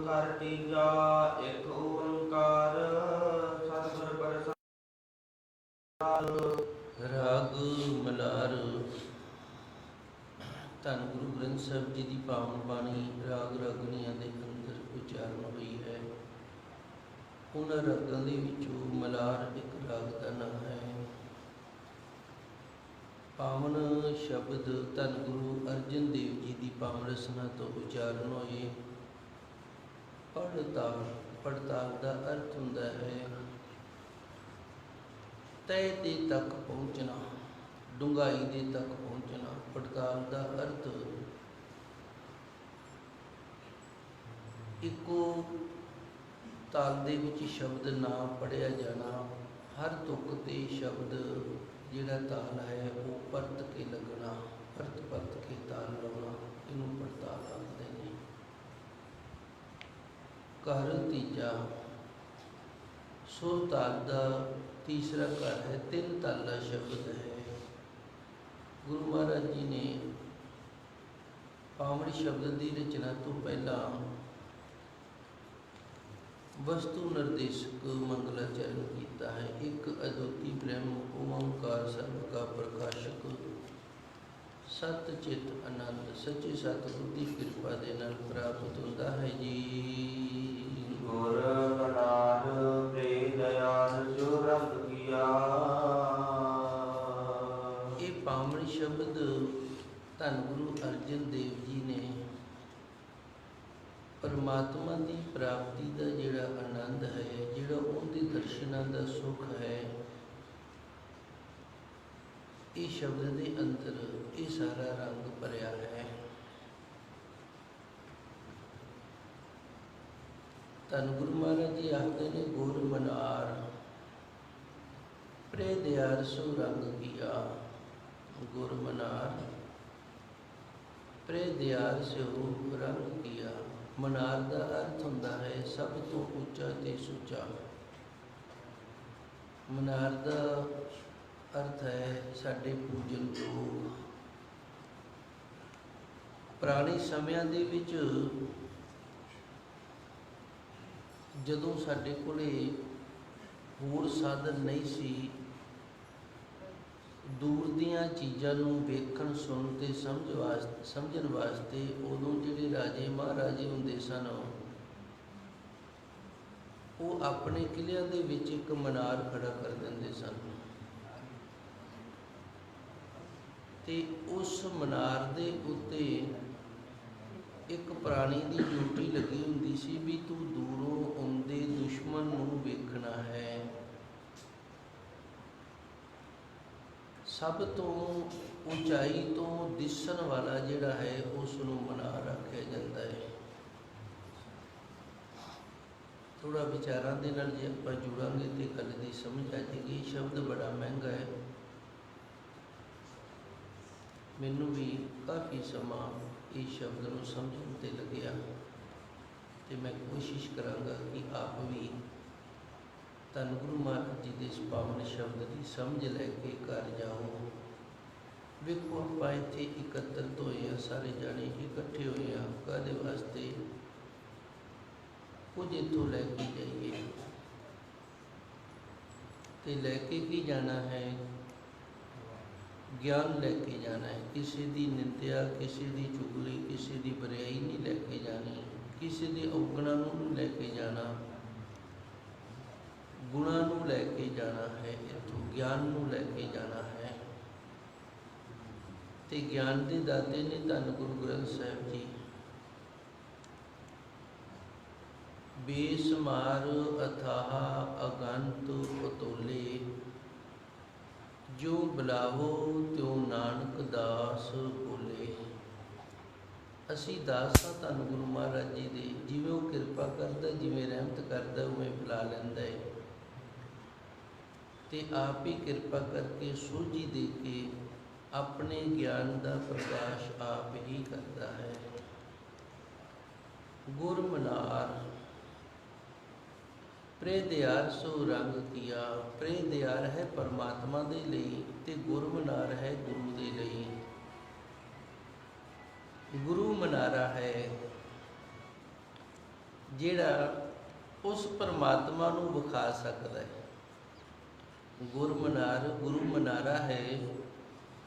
ਕਰ ਤੀਜਾ ਇੱਕ ਓੰਕਾਰ ਸਤਿਗੁਰ ਪ੍ਰਸਾਦ ਰਾਗ ਮਲਾਰ ਧੰਨ ਗੁਰੂ ਗ੍ਰੰਥ ਸਾਹਿਬ ਜੀ ਦੀ ਪਾਵਨ ਬਾਣੀ ਰਾਗ ਰਾਗਣੀਆਂ ਦੇ ਅੰਦਰ ਉਚਾਰਨ ਹੋਈ ਹੈ। ਉਹਨਾਂ ਰਾਗਾਂ ਦੇ ਵਿੱਚੋਂ ਮਲਾਰ ਇੱਕ ਰਾਗ ਦਾ ਨਾਮ ਹੈ। ਪਾਵਨ ਸ਼ਬਦ ਧੰਨ ਗੁਰੂ ਅਰਜਨ ਦੇਵ ਜੀ ਦੀ ਪਾਵਨ ਰਸਨਾ ਤੋਂ ਉਚਾਰਨ ਹੋਏ। ਪੜਤਾਲ ਪੜਤਾਲ ਦਾ ਅਰਥ ਹੁੰਦਾ ਹੈ ਤੈ ਦੇ ਤੱਕ ਪਹੁੰਚਣਾ, ਡੂੰਘਾਈ ਦੇ ਤੱਕ ਪਹੁੰਚਣਾ, ਪੜਤਾਲ ਦਾ ਅਰਥ ਇੱਕੋ ਤਾਲ ਦੇ ਵਿੱਚ ਸ਼ਬਦ ਨਾ ਪੜਿਆ ਜਾਣਾ, ਹਰ ਤੁਕ ਤੇ ਸ਼ਬਦ ਜਿਹੜਾ ਤਾਲ ਹੈ ਉਹ ਪਰਤ ਕੇ ਲੱਗਣਾ ਪਰਤ ਪਰਤ ਕੇ ਤਾਲ ਲਾਉਣਾ, ਇਹਨੂੰ ਪੜਤਾਲ ਆਖਦੇ ਨੇ ਤੀਜਾ ਸੁਰ ਤਾਲ ਦਾ ਤੀਸਰਾ ਘਰ ਹੈ, ਤਿੰਨ ਤਾਲਾ ਸ਼ਬਦ ਹੈ। ਗੁਰੂ ਮਹਾਰਾਜ ਜੀ ਨੇ ਪਾਵਨ ਸ਼ਬਦ ਦੀ ਰਚਨਾ ਤੋਂ ਪਹਿਲਾਂ ਵਸਤੂ ਨਿਰਦੇਸ਼ਕ ਮੰਗਲਾਚਰਨ ਕੀਤਾ ਹੈ। ਇੱਕ ਅਦੁੱਤੀ ਬ੍ਰਹਮ ਓੰਕਾਰ ਸਰਬ ਕਾ ਪ੍ਰਕਾਸ਼ਕ ਸਤ ਚਿਤ ਆਨੰਦ ਸੱਚੇ ਸਤਿਗੁਰ ਦੀ ਕਿਰਪਾ ਦੇ ਨਾਲ ਪ੍ਰਾਪਤ ਹੁੰਦਾ ਹੈ ਜੀ। ਗੁਰ ਬਨਾਰ ਪ੍ਰੇ ਦਇਆਲ ਜੋ ਰੰਗ ਕੀਆ। ਇਹ ਪਾਵਨ ਸ਼ਬਦ ਧੰਨ ਗੁਰੂ ਅਰਜਨ ਦੇਵ ਜੀ ਨੇ ਪਰਮਾਤਮਾ ਦੀ ਪ੍ਰਾਪਤੀ ਦਾ ਜਿਹੜਾ ਆਨੰਦ ਹੈ ਜਿਹੜਾ ਉਹਦੇ ਦਰਸ਼ਨਾਂ ਦਾ ਸੁਖ ਹੈ ਇਹ ਸ਼ਬਦ ਦੇ ਅੰਦਰ ਇਹ ਸਾਰਾ ਰੰਗ ਭਰਿਆ ਹੈ। ਧੰਨ ਗੁਰੂ ਮਹਾਰਾਜ ਜੀ ਆਖਦੇ ਨੇ, ਗੁਰ ਮਨਾਰ ਪ੍ਰੇ ਦਿਆਰ ਸੋ ਰੰਗ ਕੀਆ। ਗੁਰ ਮਨਾਰ ਪ੍ਰੇ ਦਿਆਰ ਸੋ ਰੰਗ ਕੀਆ। ਮਨਾਰ ਦਾ ਅਰਥ ਹੁੰਦਾ ਹੈ, ਸਭ ਤੋਂ ਉੱਚਾ ਤੇ ਸੁੱਚਾ। ਮਨਾਰ ਦਾ ਅਰਥ ਹੈ ਸਾਡੇ ਪੂਜਨ ਯੋਗ ਪੁਰਾਣੇ ਸਮਿਆਂ ਦੇ ਵਿੱਚ ਜਦੋਂ ਸਾਡੇ ਕੋਲੇ ਹੋਰ ਸਾਧਨ ਨਹੀਂ ਸੀ, ਦੂਰ ਦੀਆਂ ਚੀਜ਼ਾਂ ਨੂੰ ਵੇਖਣ, ਸੁਣਨ ਤੇ ਸਮਝ ਵਾਸਤੇ ਸਮਝਣ ਵਾਸਤੇ ਉਦੋਂ ਜਿਹੜੇ ਰਾਜੇ ਮਹਾਰਾਜੇ ਹੁੰਦੇ ਸਨ, ਉਹ ਆਪਣੇ ਕਿਲਿਆਂ ਦੇ ਵਿੱਚ ਇੱਕ ਮਨਾਰ ਖੜਾ ਕਰ ਦਿੰਦੇ ਸਨ। ਤੇ ਉਸ ਮਨਾਰ ਦੇ ਉੱਤੇ ਇੱਕ ਪ੍ਰਾਣੀ ਦੀ ਡਿਊਟੀ ਲੱਗੀ ਹੁੰਦੀ ਸੀ ਵੀ ਤੂੰ ਦੂਰੋਂ ਆਉਂਦੇ ਦੁਸ਼ਮਣ ਨੂੰ ਵੇਖਣਾ ਹੈ। ਸਭ ਤੋਂ ਉਚਾਈ ਤੋਂ ਦਿਸਣ ਵਾਲਾ ਜਿਹੜਾ ਹੈ ਉਸ ਨੂੰ ਮਨਾ ਰੱਖਿਆ ਜਾਂਦਾ ਹੈ। ਥੋੜਾ ਵਿਚਾਰਾਂ ਦੇ ਨਾਲ ਜੇ ਆਪਾਂ ਜੁੜਾਂਗੇ ਤੇ ਗੱਲ ਦੀ ਸਮਝ ਆ ਜਾਏਗੀ। ਸ਼ਬਦ ਬੜਾ ਮਹਿੰਗਾ ਹੈ। ਮੈਨੂੰ ਵੀ ਕਾਫੀ ਸਮਾਂ ਇਹ ਸ਼ਬਦ ਨੂੰ ਸਮਝਣ ਤੇ ਲੱਗਿਆ ਤੇ ਮੈਂ ਕੋਸ਼ਿਸ਼ ਕਰਾਂਗਾ ਕਿ ਆਪ ਵੀ ਧੰਨ ਗੁਰੂ ਮਹਾਰਾਜ ਜੀ ਦੇ ਇਸ ਪਾਵਨ ਸ਼ਬਦ ਦੀ ਸਮਝ ਲੈ ਕੇ ਘਰ ਜਾਓ। ਵੇਖੋ, ਆਪਾਂ ਇੱਥੇ ਇਕੱਤਰ ਹੋਏ ਆ, ਸਾਰੇ ਜਾਣੇ ਇਕੱਠੇ ਹੋਏ ਆ। ਕਾਹਦੇ ਵਾਸਤੇ? ਕੁਝ ਇੱਥੋਂ ਲੈ ਕੇ ਜਾਈਏ। ਤੇ ਲੈ ਕੇ ਕੀ ਜਾਣਾ ਹੈ? ਗਿਆਨ ਲੈ ਕੇ ਜਾਣਾ ਹੈ। ਕਿਸੇ ਦੀ ਨਿੰਦਿਆ, ਕਿਸੇ ਦੀ ਚੁਗਲੀ, ਕਿਸੇ ਦੀ ਬੁਰਾਈ ਨਹੀਂ ਲੈ ਕੇ ਜਾਣੀ। ਕਿਸੇ ਦੇ ਔਗਣਾ ਨੂੰ ਨਹੀਂ ਲੈ ਕੇ ਜਾਣਾ। ਗੁਣਾਂ ਨੂੰ ਲੈ ਕੇ ਜਾਣਾ ਹੈ। ਇਥੋਂ ਗਿਆਨ ਨੂੰ ਲੈ ਕੇ ਜਾਣਾ ਹੈ। ਤੇ ਗਿਆਨ ਦੇ ਦਾਤੇ ਨੇ ਧੰਨ ਗੁਰੂ ਗ੍ਰੰਥ ਸਾਹਿਬ ਜੀ। ਬੇਸਮਾਰ ਅਥਾਹ ਅਗੰਤ ਅਤੋਲੇ ਜੋ ਬੁਲਾਵੋ ਤਿਉ ਨਾਨਕ ਦਾਸ ਬੋਲੇ। ਅਸੀਂ ਦਾਸ ਹਾਂ, ਧੰਨ ਗੁਰੂ ਮਹਾਰਾਜ ਜੀ ਦੇ। ਜਿਵੇਂ ਉਹ ਕਿਰਪਾ ਕਰਦਾ, ਜਿਵੇਂ ਰਹਿਮਤ ਕਰਦਾ, ਉਵੇਂ ਬੁਲਾ ਲੈਂਦਾ ਹੈ ਤੇ ਆਪ ਹੀ ਕਿਰਪਾ ਕਰਕੇ ਸੂਝੀ ਦੇ ਕੇ ਆਪਣੇ ਗਿਆਨ ਦਾ ਪ੍ਰਕਾਸ਼ ਆਪ ਹੀ ਕਰਦਾ ਹੈ। ਗੁਰਮਨਾਰ ਮਨਾਰ ਪ੍ਰੇ ਦਿਆਰ ਸੋ ਰੰਗ ਕੀਆ ਪ੍ਰੇ ਦਿਆਰ ਹੈ ਪਰਮਾਤਮਾ ਦੇ ਲਈ ਤੇ ਗੁਰ ਮਨਾਰ ਹੈ ਗੁਰੂ ਦੇ ਲਈ। ਗੁਰੂ ਮਨਾਰਾ ਹੈ, ਜਿਹੜਾ ਉਸ ਪਰਮਾਤਮਾ ਨੂੰ ਵਿਖਾ ਸਕਦਾ ਹੈ। ਗੁਰਮਨਾਰ ਗੁਰੂ ਮਨਾਰਾ ਹੈ,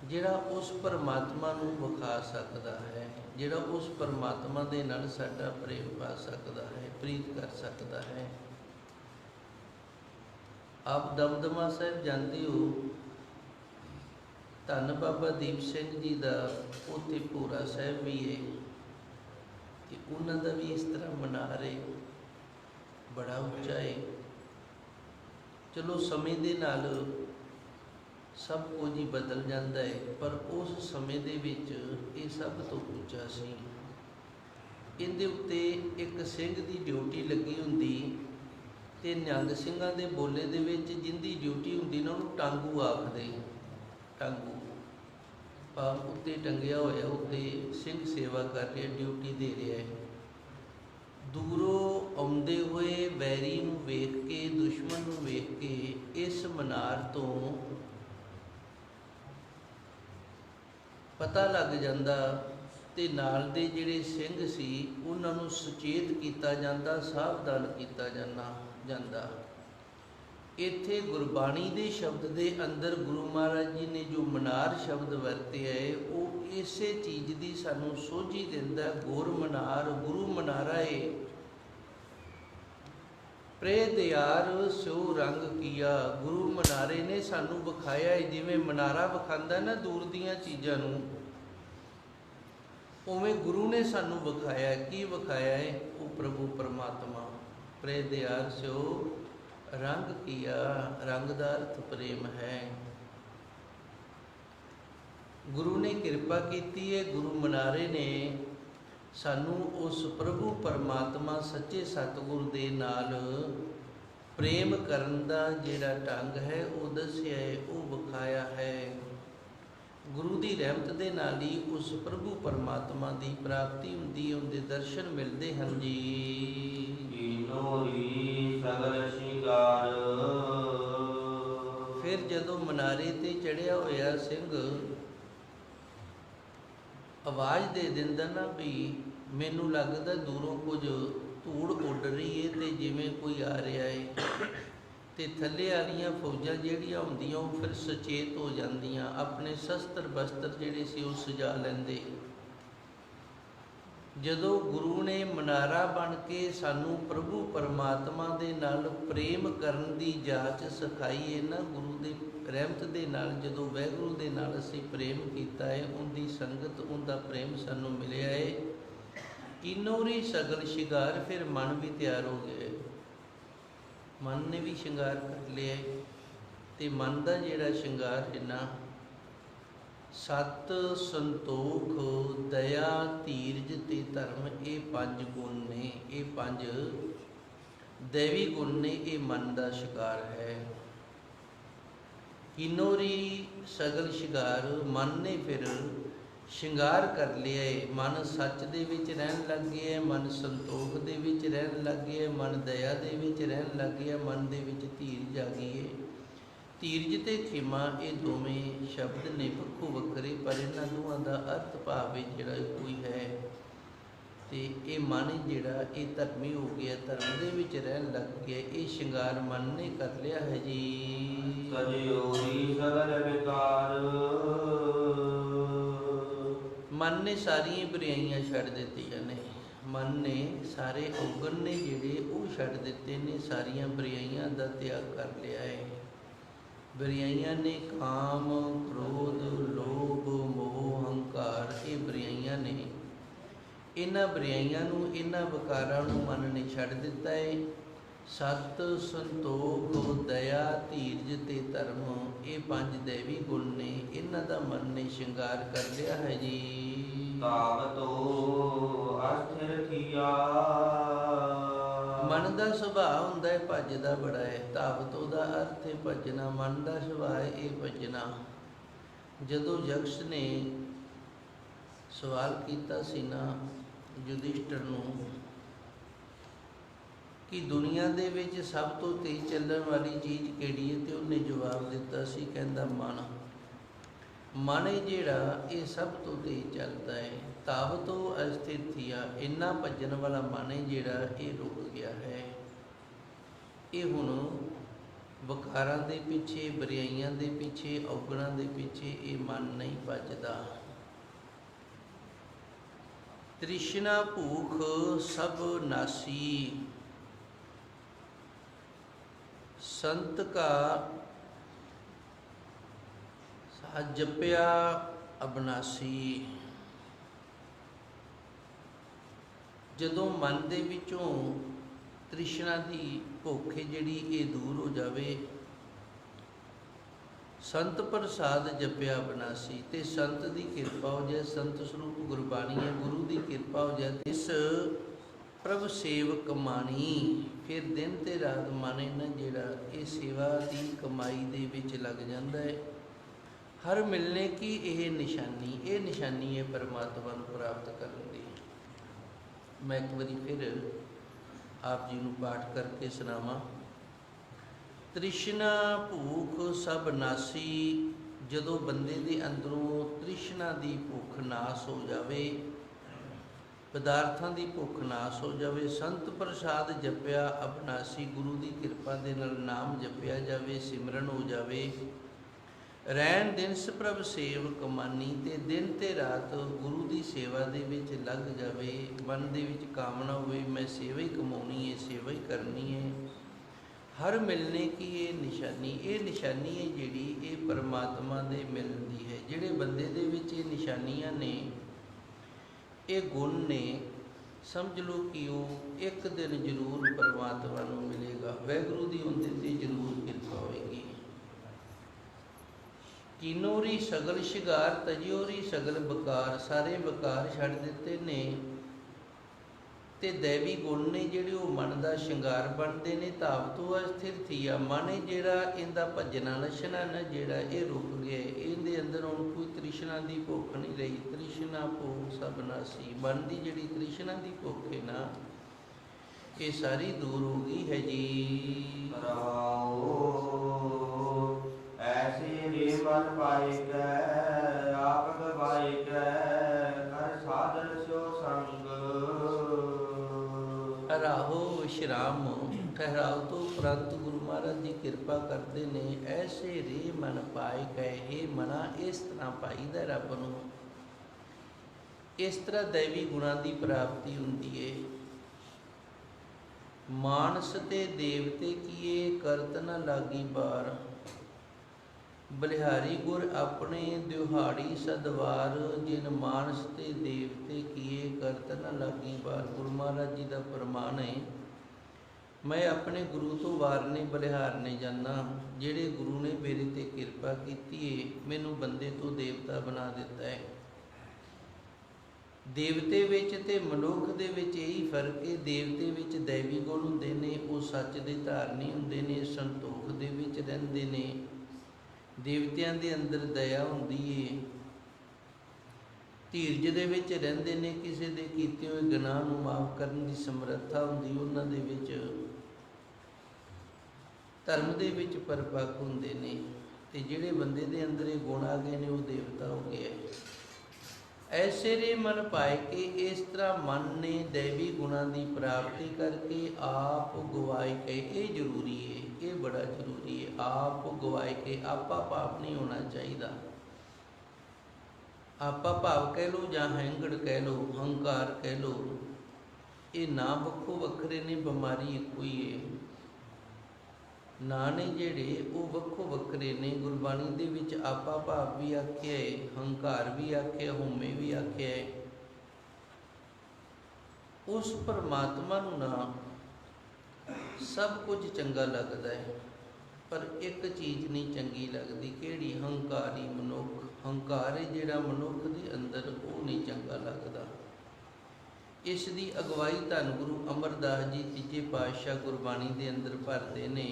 ਜਿਹੜਾ ਉਸ ਪਰਮਾਤਮਾ ਨੂੰ ਵਿਖਾ ਸਕਦਾ ਹੈ, ਜਿਹੜਾ ਉਸ ਪਰਮਾਤਮਾ ਦੇ ਨਾਲ ਸਾਡਾ ਪ੍ਰੇਮ ਪਾ ਸਕਦਾ ਹੈ, ਪ੍ਰੀਤ ਕਰ ਸਕਦਾ ਹੈ। ਆਪ ਦਮਦਮਾ ਸਾਹਿਬ ਜਾਂਦੇ ਹੋ, ਧੰਨ ਬਾਬਾ ਦੀਪ ਸਿੰਘ ਜੀ ਦਾ ਉੱਥੇ ਪੂਰਾ ਸਾਹਿਬ ਵੀ ਹੈ, ਕਿ ਉਹਨਾਂ ਦਾ ਵੀ ਇਸ ਤਰ੍ਹਾਂ ਮਨਾਰ ਹੈ ਬੜਾ ਉੱਚਾ ਹੈ। ਚਲੋ ਸਮੇਂ ਦੇ ਨਾਲ ਸਭ ਕੁਝ ਹੀ ਬਦਲ ਜਾਂਦਾ ਹੈ, ਪਰ ਉਸ ਸਮੇਂ ਦੇ ਵਿੱਚ ਇਹ ਸਭ ਤੋਂ ਉੱਚਾ ਸੀ। ਇਹਦੇ ਉੱਤੇ ਇੱਕ ਸਿੰਘ ਦੀ ਡਿਊਟੀ ਲੱਗੀ ਹੁੰਦੀ ਤੇ ਨਿਹੰਗ ਸਿੰਘਾਂ ਦੇ ਬੋਲੇ ਦੇ ਵਿੱਚ ਜਿੰਦੀ ਡਿਊਟੀ ਹੁੰਦੀ ਨਾ ਉਹਨੂੰ ਟਾਂਗੂ ਆਖਦੇ ਟਾਂਗੂ। ਪਾਪ ਉੱਤੇ ਟੰਗਿਆ ਹੋਇਆ, ਉੱਤੇ ਸਿੰਘ ਸੇਵਾ ਕਰ ਰਿਹਾ, ਡਿਊਟੀ ਦੇ ਰਿਹਾ ਹੈ। ਦੂਰੋਂ ਆਉਂਦੇ ਹੋਏ ਵੈਰੀ ਨੂੰ ਵੇਖ ਕੇ, ਦੁਸ਼ਮਣ ਨੂੰ ਵੇਖ ਕੇ ਇਸ ਮਨਾਰ ਤੋਂ ਪਤਾ ਲੱਗ ਜਾਂਦਾ ਤੇ ਨਾਲ ਦੇ ਜਿਹੜੇ ਸਿੰਘ ਸੀ, ਉਹਨਾਂ ਨੂੰ ਸੁਚੇਤ ਕੀਤਾ ਜਾਂਦਾ, ਸਾਵਧਾਨ ਕੀਤਾ ਜਾਂਦਾ। ਜਾਂਦਾ। ਇੱਥੇ ਗੁਰਬਾਣੀ ਦੇ ਸ਼ਬਦ ਦੇ ਅੰਦਰ ਗੁਰੂ ਮਹਾਰਾਜ ਜੀ ਨੇ ਜੋ ਮਨਾਰ ਸ਼ਬਦ ਵਰਤਿਆ ਹੈ, ਉਹ ਇਸੇ ਚੀਜ਼ ਦੀ ਸਾਨੂੰ ਸੋਝੀ ਦਿੰਦਾ ਹੈ। ਗੁਰ ਮਨਾਰ, ਗੁਰੂ ਮਨਾਰਾ ਏ। ਪ੍ਰੇ ਦਿਆਰ ਸੋ ਰੰਗ ਕੀਆ। ਗੁਰੂ ਮਨਾਰੇ ਨੇ ਸਾਨੂੰ ਵਿਖਾਇਆ ਹੈ, ਜਿਵੇਂ ਮਨਾਰਾ ਵਿਖਾਉਂਦਾ ਨਾ ਦੂਰ ਦੀਆਂ ਚੀਜ਼ਾਂ ਨੂੰ, ਉਵੇਂ ਗੁਰੂ ਨੇ ਸਾਨੂੰ ਵਿਖਾਇਆ ਕੀ ਵਿਖਾਇਆ ਹੈ? ਉਹ ਪ੍ਰਭੂ ਪਰਮਾਤਮਾ। ਪ੍ਰੇ ਦਿਆਰ ਸੋ ਰੰਗ ਕੀਆ, ਰੰਗ ਦਾ ਅਰਥ ਪ੍ਰੇਮ ਹੈ। ਗੁਰੂ ਨੇ ਕਿਰਪਾ ਕੀਤੀ ਹੈ ਗੁਰੂ ਮਨਾਰੇ ਨੇ ਸਾਨੂੰ ਉਸ ਪ੍ਰਭੂ ਪਰਮਾਤਮਾ ਸੱਚੇ ਸਤਿਗੁਰ ਦੇ ਨਾਲ ਪ੍ਰੇਮ ਕਰਨ ਦਾ ਜਿਹੜਾ ਢੰਗ ਹੈ, ਉਹ ਦੱਸਿਆ ਹੈ ਉਹ ਵਿਖਾਇਆ ਹੈ। ਗੁਰੂ ਦੀ ਰਹਿਮਤ ਦੇ ਨਾਲ ਹੀ ਉਸ ਪ੍ਰਭੂ ਪਰਮਾਤਮਾ ਦੀ ਪ੍ਰਾਪਤੀ ਹੁੰਦੀ ਹੈ ਉਹਦੇ ਦਰਸ਼ਨ ਮਿਲਦੇ ਹਨ ਜੀ। ਕੀਨੋਰੀ ਸਗਲ ਸ਼ਿੰਗਾਰ। ਫਿਰ ਜਦੋਂ ਮਨਾਰੇ ਤੇ ਚੜਿਆ ਹੋਇਆ ਸਿੰਘ, ਆਵਾਜ਼ ਦੇ ਦਿੰਦਾ ਨਾ ਵੀ ਮੈਨੂੰ ਲੱਗਦਾ ਦੂਰੋਂ ਕੁਝ ਧੂੜ ਉੱਡ ਰਹੀ ਏ ਤੇ ਜਿਵੇਂ ਕੋਈ ਆ ਰਿਹਾ ਏ। ਤੇ ਥੱਲੇ ਵਾਲੀਆਂ ਫੌਜਾਂ ਜਿਹੜੀਆਂ ਹੁੰਦੀਆਂ ਉਹ ਫਿਰ ਸੁਚੇਤ ਹੋ ਜਾਂਦੀਆਂ, ਆਪਣੇ ਸ਼ਸਤਰ ਬਸਤਰ ਜਿਹੜੇ ਸੀ ਉਹ ਸਜਾ ਲੈਂਦੇ। ਜਦੋਂ ਗੁਰੂ ਨੇ ਮਨਾਰਾ ਬਣ ਕੇ ਸਾਨੂੰ ਪ੍ਰਭੂ ਪਰਮਾਤਮਾ ਦੇ ਨਾਲ ਪ੍ਰੇਮ ਕਰਨ ਦੀ ਜਾਚ ਸਿਖਾਈ ਹੈ ਨਾ ਗੁਰੂ ਦੇ ਰਹਿਮਤ ਦੇ ਨਾਲ, ਜਦੋਂ ਵੈਗੁਰੂ ਦੇ ਨਾਲ ਅਸੀਂ ਪ੍ਰੇਮ ਕੀਤਾ ਹੈ, ਉਹਦੀ ਸੰਗਤ, ਉਹਦਾ ਪ੍ਰੇਮ ਸਾਨੂੰ ਮਿਲਿਆ ਹੈ ਕਿਨੋਰੀ ਸਗਲ ਸ਼ਿੰਗਾਰ ਫਿਰ ਮਨ ਵੀ ਤਿਆਰ ਹੋ ਗਿਆ ਹੈ। ਮਨ ਨੇ ਵੀ ਸ਼ਿੰਗਾਰ ਕਰ ਲਿਆ ਹੈ ਤੇ ਮਨ ਦਾ ਜਿਹੜਾ ਸ਼ਿੰਗਾਰ ਹੈ ਨਾ ਸਤ ਸੰਤੋਖ ਦਇਆ ਧੀਰਜ ਤੇ ਧਰਮ, ਇਹ ਪੰਜ ਗੁਣ ਨੇ, ਇਹ ਪੰਜ ਦੇਵੀ ਗੁਣ ਨੇ, ਇਹ ਮਨ ਦਾ ਸ਼ਿਕਾਰ ਹੈ। ਕਿਨੋਰੀ ਸਗਲ ਸ਼ਿੰਗਾਰ ਮਨ ਨੇ ਫਿਰ ਸ਼ਿੰਗਾਰ ਕਰ ਲਿਆ ਏ। ਮਨ ਸੱਚ ਦੇ ਵਿੱਚ ਰਹਿਣ ਲੱਗ ਗਿਆ ਮਨ ਸੰਤੋਖ ਦੇ ਵਿੱਚ ਰਹਿਣ ਲੱਗ ਗਿਆ ਮਨ ਦਇਆ ਦੇ ਵਿੱਚ ਰਹਿਣ ਲੱਗ ਗਿਆ ਮਨ ਦੇ ਵਿੱਚ ਧੀਰਜ ਆ ਗਈ ਏ। ਧੀਰਜ ਤੇ ਖਿਮਾ ਇਹ ਦੋਵੇਂ ਸ਼ਬਦ ਨੇ ਵੱਖੋ ਵੱਖਰੇ ਪਰ ਇਹਨਾਂ ਦੋਵਾਂ ਦਾ ਅਰਥ ਭਾਵ ਇਹ ਜਿਹੜਾ ਕੋਈ ਹੈ। ਤੇ ਇਹ ਮਨ ਜਿਹੜਾ ਇਹ ਧਰਮੀ ਹੋ ਗਿਆ ਧਰਮ ਦੇ ਵਿੱਚ ਰਹਿਣ ਲੱਗ ਗਿਆ ਇਹ ਸ਼ਿੰਗਾਰ ਮਨ ਨੇ ਕਰ ਲਿਆ ਹੈ ਜੀ। ਸਜਿਓਰੀ ਸਗਲ ਵਿਕਾਰ। ਮਨ ਨੇ ਸਾਰੀਆਂ ਬੁਰਾਈਆਂ ਛੱਡ ਦਿੱਤੀਆਂ ਨੇ। ਮਨ ਨੇ ਸਾਰੇ ਔਗਣ ਨੇ ਜਿਹੜੇ ਉਹ ਛੱਡ ਦਿੱਤੇ ਨੇ ਸਾਰੀਆਂ ਬੁਰਾਈਆਂ ਦਾ ਤਿਆਗ ਕਰ ਲਿਆ ਹੈ। ਬੁਰਾਈਆਂ ਨੇ ਕਾਮ, ਕ੍ਰੋਧ, ਲੋਭ, ਮੋਹ, ਹੰਕਾਰ, ਇਹ ਬੁਰਾਈਆਂ ਨੇ। ਇਹਨਾਂ ਬੁਰਾਈਆਂ ਨੂੰ, ਇਹਨਾਂ ਵਿਕਾਰਾਂ ਨੂੰ ਮਨ ਨੇ ਛੱਡ ਦਿੱਤਾ ਹੈ ਸਤ, ਸੰਤੋਖ, ਦਇਆ, ਧੀਰਜ ਤੇ ਧਰਮ, ਇਹ ਪੰਜ ਦੇਵੀ ਗੁਣ ਨੇ। ਇਹਨਾਂ ਦਾ ਮਨ ਨੇ ਸ਼ਿੰਗਾਰ ਕਰ ਲਿਆ ਹੈ ਜੀ। ਤਾਵਤੋ ਅਸਥਿਰ ਥੀਆ ਮਨ ਦਾ ਸੁਭਾਅ ਹੁੰਦਾ ਹੈ ਭੱਜਦਾ ਬੜਾ ਹੈ ਧਾਵਤ ਉਹਦਾ ਅਰਥ ਹੈ ਭੱਜਣਾ ਮਨ ਦਾ ਸੁਭਾਅ ਹੈ ਇਹ ਭੱਜਣਾ। ਜਦੋਂ ਯਕਸ਼ ਨੇ ਸਵਾਲ ਕੀਤਾ ਸੀ ਨਾ ਯੁਧਿਸ਼ਟਰ ਨੂੰ ਕਿ ਦੁਨੀਆ ਦੇ ਵਿੱਚ ਸਭ ਤੋਂ ਤੇਜ਼ ਚੱਲਣ ਵਾਲੀ ਚੀਜ਼ ਕਿਹੜੀ ਹੈ ਤੇ ਉਹਨੇ ਜਵਾਬ ਦਿੱਤਾ ਸੀ, ਕਹਿੰਦਾ ਮਨ। ਮਨ ਹੈ ਜਿਹੜਾ, ਇਹ ਸਭ ਤੋਂ ਤੇਜ਼ ਚੱਲਦਾ ਹੈ ਤਾਵਤੋ ਅਸਥਿਤਿਆ ਇੰਨਾ ਭੱਜਣ ਵਾਲਾ ਮਨ ਹੈ ਜਿਹੜਾ ਇਹ ਰੁਕ ਗਿਆ ਹੈ। ਇਹ ਹੁਣ ਵਕਾਰਾਂ ਦੇ ਪਿੱਛੇ, ਬਰਿਆਈਆਂ ਦੇ ਪਿੱਛੇ, ਔਗਣਾਂ ਦੇ ਪਿੱਛੇ ਇਹ ਮਨ ਨਹੀਂ ਭੱਜਦਾ। ਤ੍ਰਿਸ਼ਨਾ ਭੂਖ ਸਭ ਨਾਸੀ। ਸੰਤ ਕਾ ਸਾਜ ਜਪਿਆ ਅਬਨਾਸੀ। ਜਦੋਂ ਮਨ ਦੇ ਵਿੱਚੋਂ ਤ੍ਰਿਸ਼ਨਾ ਦੀ ਭੁੱਖ ਜਿਹੜੀ ਇਹ ਦੂਰ ਹੋ ਜਾਵੇ, ਸੰਤ ਪ੍ਰਸਾਦ ਜਪਿਆ ਬਨਾਸੀ ਤੇ ਸੰਤ ਦੀ ਕਿਰਪਾ ਹੋ ਜਾਏ, ਸੰਤ ਸਰੂਪ ਗੁਰਬਾਣੀ ਹੈ, ਗੁਰੂ ਦੀ ਕਿਰਪਾ ਹੋ ਜਾਏ ਇਸ ਪ੍ਰਭ ਸੇਵ ਕਮਾਣੀ ਫਿਰ ਦਿਨ ਤੇ ਰਾਤ ਮਨ ਨਾ ਜਿਹੜਾ, ਇਹ ਸੇਵਾ ਦੀ ਕਮਾਈ ਦੇ ਵਿੱਚ ਲੱਗ ਜਾਂਦਾ ਹੈ। ਹਰ ਮਿਲਨੇ ਕੀ ਇਹ ਨਿਸ਼ਾਨੀ ਇਹ ਨਿਸ਼ਾਨੀ ਹੈ ਪਰਮਾਤਮਾ ਨੂੰ ਪ੍ਰਾਪਤ ਕਰਨ ਮੈਂ ਇੱਕ ਵਾਰੀ ਫਿਰ ਆਪ ਜੀ ਨੂੰ ਪਾਠ ਕਰਕੇ ਸੁਣਾਵਾਂ। ਤ੍ਰਿਸ਼ਨਾ ਭੂਖ ਸਭ ਨਾਸੀ, ਜਦੋਂ ਬੰਦੇ ਦੇ ਅੰਦਰੋਂ ਤ੍ਰਿਸ਼ਨਾ ਦੀ ਭੁੱਖ ਨਾਸ ਹੋ ਜਾਵੇ, ਪਦਾਰਥਾਂ ਦੀ ਭੁੱਖ ਨਾਸ ਹੋ ਜਾਵੇ, ਸੰਤ ਪ੍ਰਸਾਦ ਜਪਿਆ ਅਬਨਾਸੀ ਗੁਰੂ ਦੀ ਕਿਰਪਾ ਦੇ ਨਾਲ ਨਾਮ ਜਪਿਆ ਜਾਵੇ, ਸਿਮਰਨ ਹੋ ਜਾਵੇ। ਰਹਿਣ ਦਿਨ ਸਪ੍ਰਭ ਸੇਵਕ ਮਾਨੀ ਤੇ ਦਿਨ ਤੇ ਰਾਤ ਗੁਰੂ ਦੀ ਸੇਵਾ ਦੇ ਵਿੱਚ ਲੱਗ ਜਾਵੇ, ਮਨ ਦੇ ਵਿੱਚ ਕਾਮਨਾ ਹੋਵੇ, ਮੈਂ ਸੇਵਾ ਹੀ ਕਮਾਉਣੀ ਹੈ, ਸੇਵਾ ਹੀ ਕਰਨੀ ਹੈ। ਹਰ ਮਿਲਨੇ ਕੀ ਇਹ ਨਿਸ਼ਾਨੀ? ਇਹ ਨਿਸ਼ਾਨੀ ਹੈ ਜਿਹੜੀ ਇਹ ਪਰਮਾਤਮਾ ਦੇ ਮਿਲਦੀ ਹੈ। ਜਿਹੜੇ ਬੰਦੇ ਦੇ ਵਿੱਚ ਇਹ ਨਿਸ਼ਾਨੀਆਂ ਨੇ, ਇਹ ਗੁਣ ਨੇ, ਸਮਝ ਲਓ ਕਿ ਉਹ ਇੱਕ ਦਿਨ ਜ਼ਰੂਰ ਪਰਮਾਤਮਾ ਨੂੰ ਮਿਲੇਗਾ। ਵੈਗੁਰੂ ਦੀ ਉਹਦੇ ਤੇ ਜ਼ਰੂਰ ਕਿਰਪਾ ਹੋਏਗੀ ਕੀਨੋਰੀ ਸਗਲ ਸ਼ਿਗਾਰ, ਤਜਿਓਰੀ ਸਗਲ ਬਕਾਰ, ਸਾਰੇ ਬਕਾਰ ਛੱਡ ਦਿੱਤੇ ਨੇ। ਤੇ ਦੇਵੀ ਗੁਣ ਨੇ ਜਿਹੜੇ ਉਹ ਮਨ ਦਾ ਸ਼ਿੰਗਾਰ ਬਣਦੇ ਨੇ ਤਾਵਤੂ ਅਸਥਿਰ ਥੀਆ। ਮਨ ਜਿਹੜਾ ਇਹਦਾ ਭਜਨਾ ਨਸ਼ਨਾ ਨਾ ਜਿਹੜਾ ਇਹ ਰੁਕ ਗਿਆ। ਇਹਦੇ ਅੰਦਰ ਹੁਣ ਕੋਈ ਤ੍ਰਿਸ਼ਨਾ ਦੀ ਭੁੱਖ ਨਹੀਂ ਰਹੀ। ਤ੍ਰਿਸ਼ਨਾ ਭੁੱਖ ਸਭ ਨਾਸੀ ਮਨ ਦੀ ਜਿਹੜੀ ਤ੍ਰਿਸ਼ਨਾ ਦੀ ਭੁੱਖ ਹੈ ਨਾ, ਇਹ ਸਾਰੀ ਦੂਰ ਹੋ ਗਈ ਹੈ ਜੀ। ਰਾਓ। ਐਸੀ ਰੇ ਕੈ ਆਪ ਗਵਾਈ ਕੈ ਕਰ ਸਾਧਨ ਸੋ ਸੰਗ ਰਾਹੋ ਵਿਸ਼ਰਾਮ ਠਹਿਰਾਓ ਤੋਂ ਉਪਰੰਤ ਗੁਰੂ ਮਹਾਰਾਜ ਦੀ ਕਿਰਪਾ ਕਰਦੇ ਨੇ। ਐਸੇ ਰੇ ਮਨ ਪਾਏ ਗਏ ਇਹ ਮਨਾ, ਇਸ ਤਰ੍ਹਾਂ ਪਾਈਦਾ ਰੱਬ ਨੂੰ। ਇਸ ਤਰ੍ਹਾਂ ਦੇਵੀ ਗੁਣਾਂ ਦੀ ਪ੍ਰਾਪਤੀ ਹੁੰਦੀ ਏ। ਮਾਨਸ ਤੇ ਦੇਵਤੇ ਕੀਏ, ਕਰਤ ਨ ਲਾਗੀ ਬਾਰ। ਬਲਿਹਾਰੀ ਗੁਰ ਆਪਣੇ ਦਿਹਾੜੀ ਸਦਵਾਰ, ਜਿਨ ਮਾਨਸ ਤੇ ਦੇਵਤੇ ਕੀਏ ਕਰਤ ਨ ਲਾਗੀ ਬਾਰ ਗੁਰੂ ਮਹਾਰਾਜ ਜੀ ਦਾ ਪ੍ਰਮਾਣ ਹੈ, ਮੈਂ ਆਪਣੇ ਗੁਰੂ ਤੋਂ ਵਾਰਨੇ ਬਲਿਹਾਰਨੇ ਜਾਣਾ ਜਿਹੜੇ ਗੁਰੂ ਨੇ ਮੇਰੇ ਤੇ ਕਿਰਪਾ ਕੀਤੀ ਏ, ਮੈਨੂੰ ਬੰਦੇ ਤੋਂ ਦੇਵਤਾ ਬਣਾ ਦਿੱਤਾ ਹੈ। ਦੇਵਤੇ ਵਿੱਚ ਤੇ ਮਨੁੱਖ ਦੇ ਵਿੱਚ ਇਹੀ ਫ਼ਰਕ ਹੈ ਦੇਵਤੇ ਵਿੱਚ ਦੇਵੀ ਗੁਣ ਹੁੰਦੇ ਨੇ, ਉਹ ਸੱਚ ਦੇ ਧਾਰਨੀ ਹੁੰਦੇ ਨੇ, ਸੰਤੋਖ ਦੇ ਵਿੱਚ ਰਹਿੰਦੇ ਨੇ। ਦੇਵਤਿਆਂ ਦੇ ਅੰਦਰ ਦਇਆ ਹੁੰਦੀ ਏ। ਧੀਰਜ ਦੇ ਵਿੱਚ ਰਹਿੰਦੇ ਨੇ, ਕਿਸੇ ਦੇ ਕੀਤੇ ਹੋਏ ਗੁਨਾਹ ਨੂੰ ਮਾਫ ਕਰਨ ਦੀ ਸਮਰੱਥਾ ਹੁੰਦੀ ਉਹਨਾਂ ਦੇ ਵਿੱਚ ਧਰਮ ਦੇ ਵਿੱਚ ਪਰਪੱਕ ਹੁੰਦੇ ਨੇ ਤੇ ਜਿਹੜੇ ਬੰਦੇ ਦੇ ਅੰਦਰ ਇਹ ਗੁਣ ਆ ਗਏ ਨੇ, ਉਹ ਦੇਵਤਾ ਹੋ ਗਿਆ ਐਸੇ ਰੇ ਮਨ ਪਾਏ ਕਿ, ਇਸ ਤਰ੍ਹਾਂ ਮਨ ਨੇ ਦੇਵੀ ਗੁਣਾਂ ਦੀ ਪ੍ਰਾਪਤੀ ਕਰਕੇ ਆਪ ਗਵਾਏ ਕੇ, ਇਹ ਜ਼ਰੂਰੀ ਹੈ ਇਹ ਬੜਾ ਜ਼ਰੂਰੀ ਹੈ। ਆਪ ਗਵਾਏ ਕੇ ਆਪਾ ਪਾਪ ਨਹੀਂ ਹੋਣਾ ਚਾਹੀਦਾ। ਆਪਾ ਭਾਵ ਕਹਿ ਲੋ ਜਾਂ ਹੈਂਗੜ ਕਹਿ ਲੋ ਹੰਕਾਰ ਕਹਿ ਲੋ ਇਹ ਨਾ ਵੱਖੋ ਵੱਖਰੇ ਨੇ ਬਿਮਾਰੀ ਇੱਕੋ ਹੈ। ਨਾ ਨੇ ਜਿਹੜੇ ਉਹ ਵੱਖੋ ਵੱਖਰੇ ਨੇ, ਗੁਰਬਾਣੀ ਦੇ ਵਿੱਚ ਆਪਾ ਭਾਵ ਵੀ ਆਖਿਆ ਹੈ, ਹੰਕਾਰ ਵੀ ਆਖਿਆ, ਹਉਮੈ ਵੀ ਆਖਿਆ ਹੈ। ਉਸ ਪਰਮਾਤਮਾ ਨੂੰ ਨਾ ਸਭ ਕੁਝ ਚੰਗਾ ਲੱਗਦਾ ਹੈ, ਪਰ ਇੱਕ ਚੀਜ਼ ਨਹੀਂ ਚੰਗੀ ਲੱਗਦੀ, ਕਿਹੜੀ ਹੰਕਾਰੀ ਮਨੁੱਖ, ਹੰਕਾਰ ਜਿਹੜਾ ਮਨੁੱਖ ਦੇ ਅੰਦਰ ਉਹ ਨਹੀਂ ਚੰਗਾ ਲੱਗਦਾ। ਇਸ ਦੀ ਅਗਵਾਈ ਧੰਨ ਗੁਰੂ ਅਮਰਦਾਸ ਜੀ ਤੀਜੇ ਪਾਤਸ਼ਾਹ ਗੁਰਬਾਣੀ ਦੇ ਅੰਦਰ ਭਰਦੇ ਨੇ,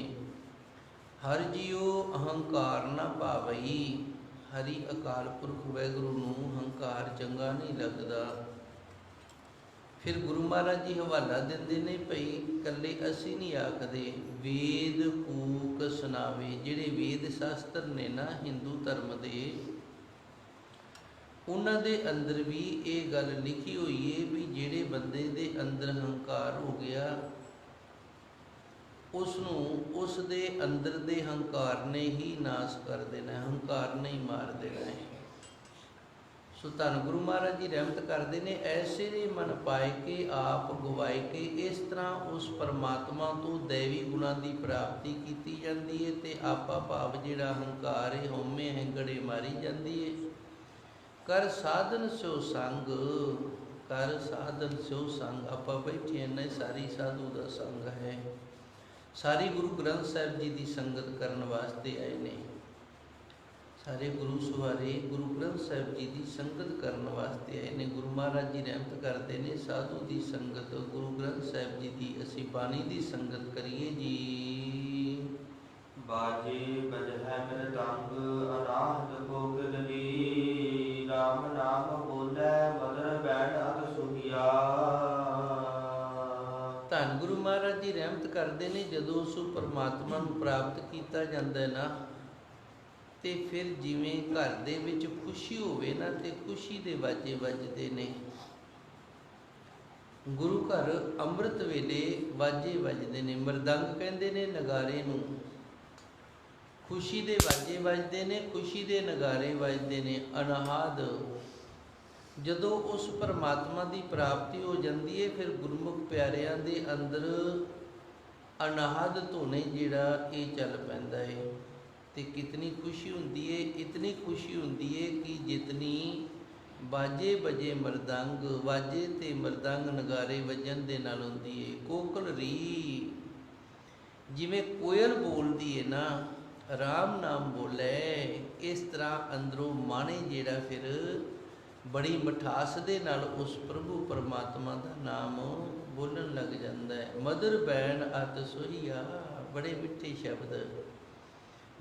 ਹਰ ਜੀਉ ਅਹੰਕਾਰ ਨਾ ਭਾਵਈ ਹਰੀ ਅਕਾਲ ਪੁਰਖ ਵੈਗੁਰੂ ਨੂੰ ਹੰਕਾਰ ਚੰਗਾ ਨਹੀਂ ਲੱਗਦਾ। ਫਿਰ ਗੁਰੂ ਮਹਾਰਾਜ ਜੀ ਹਵਾਲਾ ਦਿੰਦੇ ਨੇ ਭਈ ਇਕੱਲੇ ਅਸੀਂ ਨਹੀਂ ਆਖਦੇ, ਵੇਦ ਕੂਕ ਸੁਨਾਵੇ ਜਿਹੜੇ ਵੇਦ ਸ਼ਾਸਤਰ ਨੇ ਨਾ ਹਿੰਦੂ ਧਰਮ ਦੇ, ਉਹਨਾਂ ਦੇ ਅੰਦਰ ਵੀ ਇਹ ਗੱਲ ਲਿਖੀ ਹੋਈ ਏ ਵੀ ਜਿਹੜੇ ਬੰਦੇ ਦੇ ਅੰਦਰ ਹੰਕਾਰ ਹੋ ਗਿਆ ਉਸ ਨੂੰ ਉਸ ਦੇ ਅੰਦਰ ਦੇ ਹੰਕਾਰ ਨੇ ਹੀ ਨਾਸ਼ ਕਰ ਦੇਣਾ, ਹੰਕਾਰ ਨਹੀਂ ਮਾਰ ਦੇਣਾ ਹੈ। ਸੋ ਧੰਨ ਗੁਰੂ ਮਹਾਰਾਜ ਜੀ ਰਹਿਮਤ ਕਰਦੇ ਨੇ, ਐਸੇ ਨੇ ਮਨ ਪਾਏ ਕੇ ਆਪ ਗਵਾਏ ਕੇ ਇਸ ਤਰ੍ਹਾਂ ਉਸ ਪਰਮਾਤਮਾ ਤੋਂ ਦੇਵੀ ਗੁਣਾਂ ਦੀ ਪ੍ਰਾਪਤੀ ਕੀਤੀ ਜਾਂਦੀ ਹੈ ਤੇ ਆਪਾ ਭਾਵ ਜਿਹੜਾ ਹੰਕਾਰ ਹੈ ਹਉਮੈ ਹੰਗੜੇ ਮਾਰੀ ਜਾਂਦੀ ਹੈ ਕਰ ਸਾਧਨ ਸਿਓ ਸੰਗ, ਕਰ ਸਾਧਨ ਸੋ ਸੰਗ, ਆਪਾਂ ਬੈਠੇ ਨੇ ਸਾਰੀ ਸਾਧੂ ਦਾ ਸੰਗ ਹੈ। ਸਾਰੀ ਗੁਰੂ ਗ੍ਰੰਥ ਸਾਹਿਬ ਜੀ ਦੀ ਸੰਗਤ ਕਰਨ ਵਾਸਤੇ ਆਏ ਨੇ। ਸਾਰੇ ਗੁਰੂ ਸੁਹਾਰੇ ਗੁਰੂ ਗ੍ਰੰਥ ਸਾਹਿਬ ਜੀ ਦੀ ਸੰਗਤ ਕਰਨ ਵਾਸਤੇ ਆਏ ਨੇ। ਗੁਰੂ ਮਹਾਰਾਜ ਜੀ ਰਹਿਮਤ ਕਰਦੇ ਨੇ। ਸਾਧੂ ਦੀ ਸੰਗਤ ਗੁਰੂ ਗ੍ਰੰਥ ਸਾਹਿਬ ਜੀ ਦੀ ਅਸੀਂ ਬਾਣੀ ਦੀ ਸੰਗਤ ਕਰੀਏ ਜੀ। ਬਾਜੇ ਬਜਹਿ ਮਿਰਦੰਗ ਅਨਾਹਤ ਕੋਕਿਲਨੀ ਰਾਮ ਨਾਮ ਬੋਲੇ ਮਦਰ ਬੈਠ ਅਤ ਸੁਹੀਆ। ਧੰਨ ਗੁਰੂ ਮਹਾਰਾਜ ਜੀ ਰਹਿਮਤ ਕਰਦੇ ਨੇ। ਜਦੋਂ ਉਸ ਪਰਮਾਤਮਾ ਨੂੰ ਪ੍ਰਾਪਤ ਕੀਤਾ ਜਾਂਦਾ ਹੈ ਨਾ ਤੇ ਫਿਰ ਜਿਵੇਂ ਘਰ ਦੇ ਵਿੱਚ ਖੁਸ਼ੀ ਹੋਵੇ ਨਾ ਤੇ ਖੁਸ਼ੀ ਦੇ ਵਾਜੇ ਵੱਜਦੇ ਨੇ। ਗੁਰੂ ਘਰ ਅੰਮ੍ਰਿਤ ਵੇਲੇ ਵਾਜੇ ਵੱਜਦੇ ਨੇ, ਮਰਦੰਗ ਕਹਿੰਦੇ ਨੇ ਨਗਾਰੇ ਨੂੰ। ਖੁਸ਼ੀ ਦੇ ਵਾਜੇ ਵੱਜਦੇ ਨੇ, ਖੁਸ਼ੀ ਦੇ ਨਗਾਰੇ ਵੱਜਦੇ ਨੇ। ਅਨਹਾਦ ਜਦੋਂ ਉਸ ਪਰਮਾਤਮਾ ਦੀ ਪ੍ਰਾਪਤੀ ਹੋ ਜਾਂਦੀ ਹੈ ਫਿਰ ਗੁਰਮੁਖ ਪਿਆਰਿਆਂ ਦੇ ਅੰਦਰ ਅਨਹਦ ਧੁਨੇ ਜਿਹੜਾ ਇਹ ਚੱਲ ਪੈਂਦਾ ਹੈ ਤੇ ਕਿਤਨੀ ਖੁਸ਼ੀ ਹੁੰਦੀ ਹੈ ਇਤਨੀ ਖੁਸ਼ੀ ਹੁੰਦੀ ਹੈ ਕਿ ਜਿਤਨੀ ਬਾਜੇ ਬਜੇ ਮਰਦੰਗ, ਵਾਜੇ ਤੇ ਮਰਦੰਗ ਨਗਾਰੇ ਵੱਜਣ ਦੇ ਨਾਲ ਹੁੰਦੀ ਹੈ ਕੋਕਲ ਰੀ, ਜਿਵੇਂ ਕੋਇਲ ਬੋਲਦੀ ਹੈ ਨਾ, ਰਾਮ ਨਾਮ ਬੋਲੇ, ਇਸ ਤਰ੍ਹਾਂ ਅੰਦਰੋਂ ਮਾਣੇ ਜਿਹੜਾ ਫਿਰ ਬੜੀ ਮਠਾਸ ਦੇ ਨਾਲ ਉਸ ਪ੍ਰਭੂ ਪਰਮਾਤਮਾ ਦਾ ਨਾਮ ਬੋਲਣ ਲੱਗ ਜਾਂਦਾ ਹੈ ਮਦਰ ਬੈਣ ਅਤ ਸੋਹੀਆ, ਬੜੇ ਮਿੱਠੇ ਸ਼ਬਦ।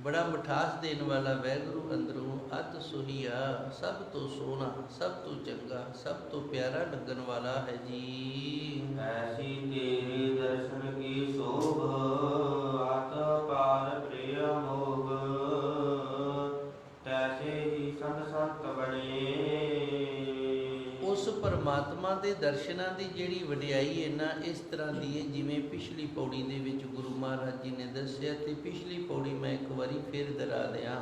ਬੜਾ ਮਠਾਸ ਦੇਣ ਵਾਲਾ ਵੈਗੁਰੂ ਅੰਦਰੋਂ ਅਤ ਸੋਹੀਆ, ਸਭ ਤੋਂ ਸੋਹਣਾ, ਸਭ ਤੋਂ ਚੰਗਾ, ਸਭ ਤੋਂ ਪਿਆਰਾ ਲੱਗਣ ਵਾਲਾ ਹੈ ਜੀ। ਐਸੀ ਤੇਰੇ ਦਰਸ਼ਨ ਕੀ ਸੋਭ। ਪਰਮਾਤਮਾ ਦੇ ਦਰਸ਼ਨਾਂ ਦੀ ਜਿਹੜੀ ਵਡਿਆਈ ਹੈ ਨਾ, ਇਸ ਤਰ੍ਹਾਂ ਦੀ ਹੈ, ਜਿਵੇਂ ਪਿਛਲੀ ਪੌੜੀ ਦੇ ਵਿੱਚ ਗੁਰੂ ਮਹਾਰਾਜ ਜੀ ਨੇ ਦੱਸਿਆ ਤੇ ਪਿਛਲੀ ਪੌੜੀ ਮੈਂ ਇੱਕ ਵਾਰੀ ਫਿਰ ਦੁਹਰਾ ਦਿਆਂ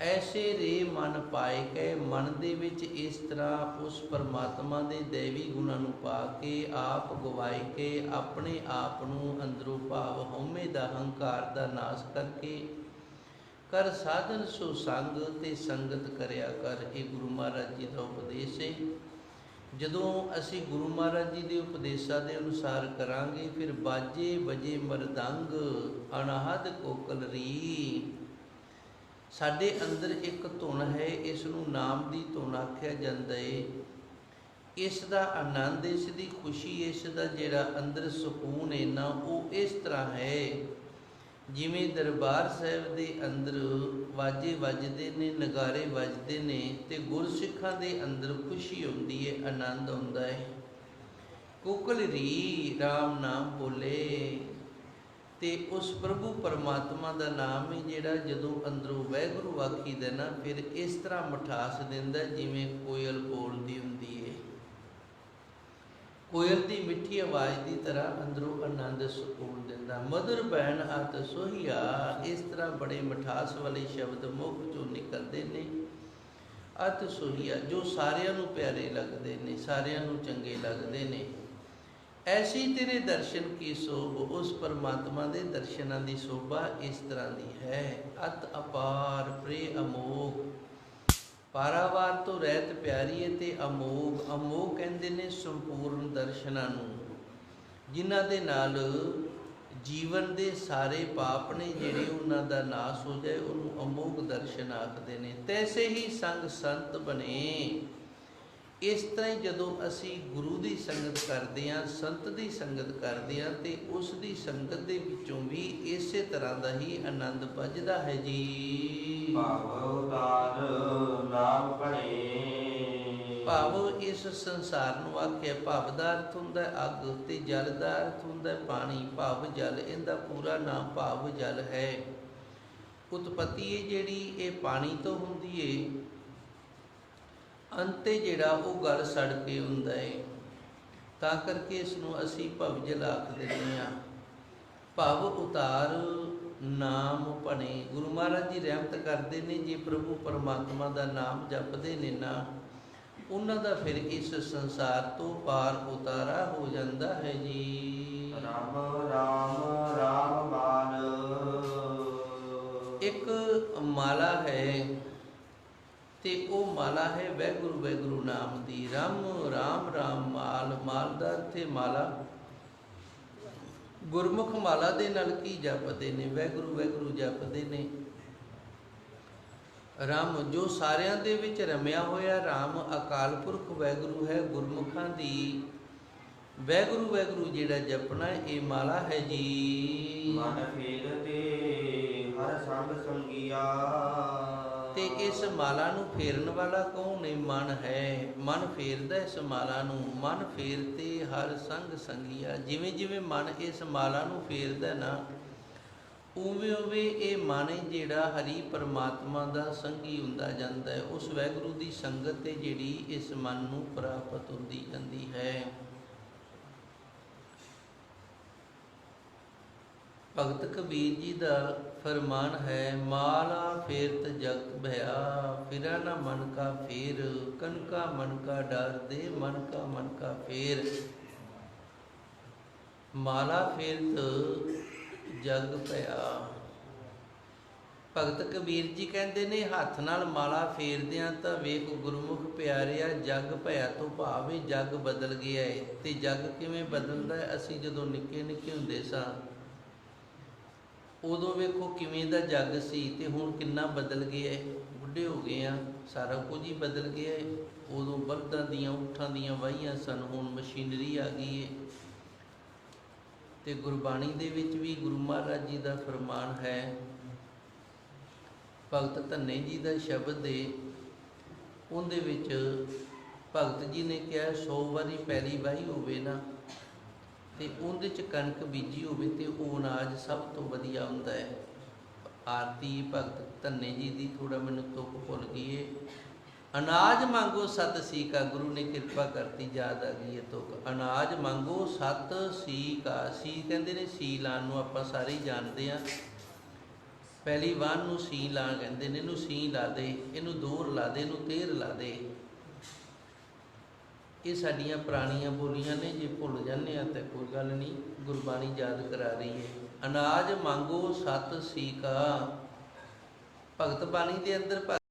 ਐਸੇ ਰੇ ਮਨ ਪਾਏ ਕੇ ਮਨ ਦੇ ਵਿੱਚ ਇਸ ਤਰ੍ਹਾਂ ਉਸ ਪਰਮਾਤਮਾ ਦੇ ਦੇਵੀ ਗੁਣਾਂ ਨੂੰ ਪਾ ਕੇ, ਆਪ ਗਵਾਏ ਕੇ, ਆਪਣੇ ਆਪ ਨੂੰ ਅੰਦਰੋਂ ਭਾਵ ਹਉਮੈ ਦਾ ਹੰਕਾਰ ਦਾ ਨਾਸ਼ ਕਰਕੇ ਕਰ ਸਾਧਨ ਸੋ ਸੰਗ ਤੇ ਸੰਗਤ ਕਰਿਆ ਕਰ। ਇਹ ਗੁਰੂ ਮਹਾਰਾਜ ਜੀ ਦਾ ਉਪਦੇਸ਼ ਹੈ। ਜਦੋਂ ਅਸੀਂ ਗੁਰੂ ਮਹਾਰਾਜ ਜੀ ਦੇ ਉਪਦੇਸ਼ਾਂ ਦੇ ਅਨੁਸਾਰ ਕਰਾਂਗੇ, ਫਿਰ ਬਾਜੇ ਵਜੇ ਮਰਦੰਗ ਅਨਹਦ ਕੋਕਲਰੀ ਸਾਡੇ ਅੰਦਰ ਇੱਕ ਧੁਨ ਹੈ ਇਸ ਨੂੰ ਨਾਮ ਦੀ ਧੁਨ ਆਖਿਆ ਜਾਂਦਾ ਏ। ਇਸ ਦਾ ਆਨੰਦ, ਇਸ ਦੀ ਖੁਸ਼ੀ, ਇਸ ਦਾ ਜਿਹੜਾ ਅੰਦਰ ਸਕੂਨ ਹੈ ਨਾ, ਉਹ ਇਸ ਤਰ੍ਹਾਂ ਹੈ ਜਿਵੇਂ ਦਰਬਾਰ ਸਾਹਿਬ ਦੇ ਅੰਦਰ ਵਾਜੇ ਵੱਜਦੇ ਨੇ, ਨਗਾਰੇ ਵੱਜਦੇ ਨੇ ਤੇ ਗੁਰਸਿੱਖਾਂ ਦੇ ਅੰਦਰ ਖੁਸ਼ੀ ਹੁੰਦੀ ਹੈ ਆਨੰਦ ਆਉਂਦਾ ਹੈ ਕੋਕਲ ਰੀ RAM ਨਾਮ ਬੋਲੇ ਤੇ ਉਸ ਪ੍ਰਭੂ ਪਰਮਾਤਮਾ ਦਾ ਨਾਮ ਹੈ ਜਿਹੜਾ ਜਦੋਂ ਅੰਦਰੋਂ ਵਹਿਗੁਰੂ ਆਖੀ ਦਾ ਨਾ, ਫਿਰ ਇਸ ਤਰ੍ਹਾਂ ਮਠਾਸ ਦਿੰਦਾ ਜਿਵੇਂ ਕੋਇਲ ਕੋਲ ਦੀ ਹੁੰਦੀ ਹੈ ਕੋਇਲ ਦੀ ਮਿੱਠੀ ਆਵਾਜ਼ ਦੀ ਤਰ੍ਹਾਂ ਅੰਦਰੋਂ ਆਨੰਦ ਸਕੂਨ ਦਿੰਦਾ। ਮధుਰ ਬੈਣ ਹੱਥ ਸੋਹੀਆ, ਇਸ ਤਰ੍ਹਾਂ ਬੜੇ ਮਠਾਸ ਵਾਲੇ ਸ਼ਬਦ ਮੁਖ ਚੋਂ ਨਿਕਲਦੇ ਨੇ। ਅਤ ਸੋਹੀਆ, ਜੋ ਸਾਰਿਆਂ ਨੂੰ ਪਿਆਰੇ ਲੱਗਦੇ ਨੇ, ਸਾਰਿਆਂ ਨੂੰ ਚੰਗੇ ਲੱਗਦੇ ਨੇ। ਐਸੀ ਤੇਰੇ ਦਰਸ਼ਨ ਕੀ ਸੋਭ, ਉਸ ਪਰਮਾਤਮਾ ਦੇ ਦਰਸ਼ਨਾਂ ਦੀ ਸੋਭਾ ਇਸ ਤਰ੍ਹਾਂ ਦੀ ਹੈ। ਅਤ ਅਪਾਰ, ਪ੍ਰੇ ਅਮੋਗ। ਪਾਰਾਵਾਰ ਤੋਂ ਰਹਿਤ ਪਿਆਰੀ ਹੈ ਤੇ ਅਮੋਗ ਅਮੋਗ ਕਹਿੰਦੇ ਨੇ ਸੰਪੂਰਨ ਦਰਸ਼ਨਾਂ ਨੂੰ, ਜਿਨ੍ਹਾਂ ਦੇ ਨਾਲ ਜੀਵਨ ਦੇ ਸਾਰੇ ਪਾਪ ਨੇ ਜਿਹੜੇ ਉਹਨਾਂ ਦਾ ਨਾਸ ਹੋ ਜਾਏ, ਉਹਨੂੰ ਅਮੋਗ ਦਰਸ਼ਨ ਆਖਦੇ ਨੇ। ਤੈਸੇ ਹੀ ਸੰਗ ਸੰਤ ਬਣੇ। ਇਸ ਤਰ੍ਹਾਂ ਹੀ ਜਦੋਂ ਅਸੀਂ ਗੁਰੂ ਦੀ ਸੰਗਤ ਕਰਦੇ ਹਾਂ, ਸੰਤ ਦੀ ਸੰਗਤ ਕਰਦੇ ਹਾਂ, ਤੇ ਉਸ ਦੀ ਸੰਗਤ ਦੇ ਵਿੱਚੋਂ ਵੀ ਇਸੇ ਤਰ੍ਹਾਂ ਦਾ ਹੀ ਆਨੰਦ ਵੱਜਦਾ ਹੈ ਜੀ। ਭਾਵ ਉਤਾਰ ਨਾਮ ਭਣੇ ਭਾਵ ਇਸ ਸੰਸਾਰ ਨੂੰ ਆਖਿਆ, ਭਵ ਦਾ ਅਰਥ ਹੁੰਦਾ, ਅੱਗ ਤੇ ਜਲ ਦਾ ਅਰਥ ਹੁੰਦਾ, ਪਾਣੀ ਭਵ ਜਲ, ਇਹਦਾ ਪੂਰਾ ਨਾਮ ਭਵ ਜਲ ਹੈ। ਉਤਪਤੀ ਇਹ ਜਿਹੜੀ, ਇਹ ਪਾਣੀ ਤੋਂ ਹੁੰਦੀ ਹੈ ਅੰਤੇ ਜਿਹੜਾ ਉਹ ਗਲ ਸੜ ਕੇ ਹੁੰਦਾ ਹੈ ਤਾਂ ਕਰਕੇ ਇਸ ਨੂੰ ਅਸੀਂ ਭਵਜਲ ਆਖ ਦਿੰਦੇ ਹਾਂ। ਭਵ ਉਤਾਰ ਨਾਮ ਭਣੇ। ਗੁਰੂ ਮਹਾਰਾਜ ਜੀ ਰਹਿਮਤ ਕਰਦੇ ਨੇ ਜੇ ਪ੍ਰਭੂ ਪਰਮਾਤਮਾ ਦਾ ਨਾਮ ਜਪਦੇ ਨੇ ਨਾ ਉਹਨਾਂ ਦਾ ਫਿਰ ਇਸ ਸੰਸਾਰ ਤੋਂ ਪਾਰ ਉਤਾਰਾ ਹੋ ਜਾਂਦਾ ਹੈ ਜੀ। ਰਾਮ ਰਾਮ ਰਾਮ ਮਾਨ। ਇੱਕ ਮਾਲਾ ਹੈ ਤੇ ਉਹ ਮਾਲਾ ਹੈ ਵੈਗੁਰੂ ਵੈਗੁਰੂ ਨਾਮ ਦੀ। ਰਾਮ ਰਾਮ ਰਾਮ ਮਾਲ ਮਾਲ ਦਾ ਤੇ ਮਾਲਾ। ਗੁਰਮੁਖ ਮਾਲਾ ਦੇ ਨਾਲ ਕੀ ਜਪਦੇ ਨੇ? ਵੈਗੁਰੂ ਵੈਗੁਰੂ ਜਪਦੇ ਨੇ। ਰਾਮ, ਜੋ ਸਾਰਿਆਂ ਦੇ ਵਿੱਚ ਰਮਿਆ ਹੋਇਆ, ਰਾਮ ਅਕਾਲ ਪੁਰਖ ਵੈਗੁਰੂ ਹੈ, ਗੁਰਮੁਖਾਂ ਦੀ। ਵੈਗੁਰੂ ਵੈਗੁਰੂ ਜਿਹੜਾ ਜਪਣਾ, ਇਹ ਮਾਲਾ ਹੈ ਜੀ। ਮਨ ਫੇਰ ਤੇ ਹਰ ਸੰਗ ਸੰਗੀਆ। ਤੇ ਇਸ ਮਾਲਾ ਨੂੰ ਫੇਰਨ ਵਾਲਾ ਕੌਣ ਹੈ ਮਨ ਹੈ। ਮਨ ਫੇਰਦਾ ਇਸ ਮਾਲਾ ਨੂੰ। ਮਨ ਫੇਰ ਹਰ ਸੰਗ ਸੰਗੀਆ। ਜਿਵੇਂ ਜਿਵੇਂ ਮਨ ਇਸ ਮਾਲਾ ਨੂੰ ਫੇਰਦਾ ਨਾ, ਉਵੇਂ ਉਵੇਂ ਇਹ ਮਨ ਜਿਹੜਾ ਹਰੀ ਪਰਮਾਤਮਾ ਦਾ ਸੰਗੀ ਹੁੰਦਾ ਜਾਂਦਾ ਹੈ। ਉਸ ਵੈਗੁਰੂ ਦੀ ਸੰਗਤ ਤੇ ਜਿਹੜੀ ਇਸ ਮਨ ਨੂੰ ਪ੍ਰਾਪਤ ਹੁੰਦੀ ਜਾਂਦੀ ਹੈ। ਭਗਤ ਕਬੀਰ ਜੀ ਦਾ ਫਰਮਾਨ ਹੈ, ਮਾਲਾ ਫੇਰਤ ਜਗ ਭਇਆ। ਫਿਰਾ ਨਾ ਮਨ ਕਾ ਫੇਰ ਕਨਕਾ ਮਨ ਕਾ ਡਰ ਦੇ ਮਨ ਕਾ ਮਨ ਕਾ ਫੇਰ। ਮਾਲਾ ਫੇਰਤ ਜਗ ਭਇਆ। ਭਗਤ ਕਬੀਰ ਜੀ ਕਹਿੰਦੇ ਨੇ, ਹੱਥ ਨਾਲ ਮਾਲਾ ਫੇਰਦਿਆਂ ਤਾਂ ਵੇਖ ਗੁਰਮੁਖ ਪਿਆਰਿਆ, ਜਗ ਭਇਆ ਤੋਂ ਭਾਵੇਂ ਜਗ ਬਦਲ ਗਿਆ ਏ। ਤੇ ਜਗ ਕਿਵੇਂ ਬਦਲਦਾ ਹੈ ਅਸੀਂ ਜਦੋਂ ਨਿੱਕੇ ਨਿੱਕੇ ਹੁੰਦੇ ਸਾਂ ਉਦੋਂ ਵੇਖੋ ਕਿਵੇਂ ਦਾ ਜੱਗ ਸੀ ਤੇ ਹੁਣ ਕਿੰਨਾ ਬਦਲ ਗਿਆ ਹੈ। ਬੁੱਢੇ ਹੋ ਗਏ ਆ, ਸਾਰਾ ਕੁਝ ਹੀ ਬਦਲ ਗਿਆ ਹੈ। ਉਦੋਂ ਬਲਦਾਂ ਦੀਆਂ ਊਠਾਂ ਦੀਆਂ ਵਾਹੀਆਂ ਸਨ, ਹੁਣ ਮਸ਼ੀਨਰੀ ਆ ਗਈ ਹੈ। ਤੇ ਗੁਰਬਾਣੀ ਦੇ ਵਿੱਚ ਵੀ ਗੁਰੂ ਮਹਾਰਾਜ ਜੀ ਦਾ ਫਰਮਾਨ ਹੈ, ਭਗਤ ਧੰਨੇ ਜੀ ਦਾ ਸ਼ਬਦ ਹੈ ਉਹਦੇ ਵਿੱਚ ਭਗਤ ਜੀ ਨੇ ਕਿਹਾ 100 ਵਾਰੀ ਪਹਿਲੀ ਵਾਹੀ ਹੋਵੇ ਨਾ ਤੇ ਉਹਦੇ ਚ ਕਣਕ ਬੀਜੀ ਹੋਵੇ ਤੇ ਉਹ ਅਨਾਜ ਸਭ ਤੋਂ ਵਧੀਆ ਹੁੰਦਾ ਹੈ। ਆਰਤੀ ਭਗਤ ਧੰਨੇ ਜੀ ਦੀ ਥੋੜਾ ਮੈਨੂੰ ਤੁਕ ਭੁੱਲ ਗਈ ਏ। ਅਨਾਜ ਮੰਗੋ ਸਤ ਸੀਕਾ, ਗੁਰੂ ਨੇ ਕਿਰਪਾ ਕਰਤੀ, ਯਾਦ ਆ ਗਈ ਇਹ ਤੁਕ ਅਨਾਜ ਮੰਗੋ ਸਤ ਸੀਕਾ, ਸੀ ਕਹਿੰਦੇ ਨੇ, ਸੀ ਲਾਣ ਨੂੰ ਆਪਾਂ ਸਾਰੇ ਹੀ ਜਾਣਦੇ ਆ। ਪਹਿਲੀ ਵਾਰ ਨੂੰ ਸੀ ਲਾ ਕਹਿੰਦੇ ਨੇ, ਇਹਨੂੰ ਸੀ ਲਾ ਦੇ, ਇਹਨੂੰ ਦੋਰ ਲਾ ਦੇ, ਇਹਨੂੰ ਤੇਰ ਲਾ ਦੇ। ਇਹ ਸਾਡੀਆਂ ਪੁਰਾਣੀਆਂ ਬੋਲੀਆਂ ਨੇ, ਜੇ ਭੁੱਲ ਜਾਂਦੇ ਆ ਤਾਂ ਕੋਈ ਗੱਲ ਨਹੀਂ, ਗੁਰਬਾਣੀ ਯਾਦ ਕਰਾ ਰਹੀ ਹੈ। ਅਨਾਜ ਮੰਗੋ ਸਤ ਸੀਕਾ ਭਗਤ ਬਾਣੀ ਦੇ ਅੰਦਰ ਭਗਤ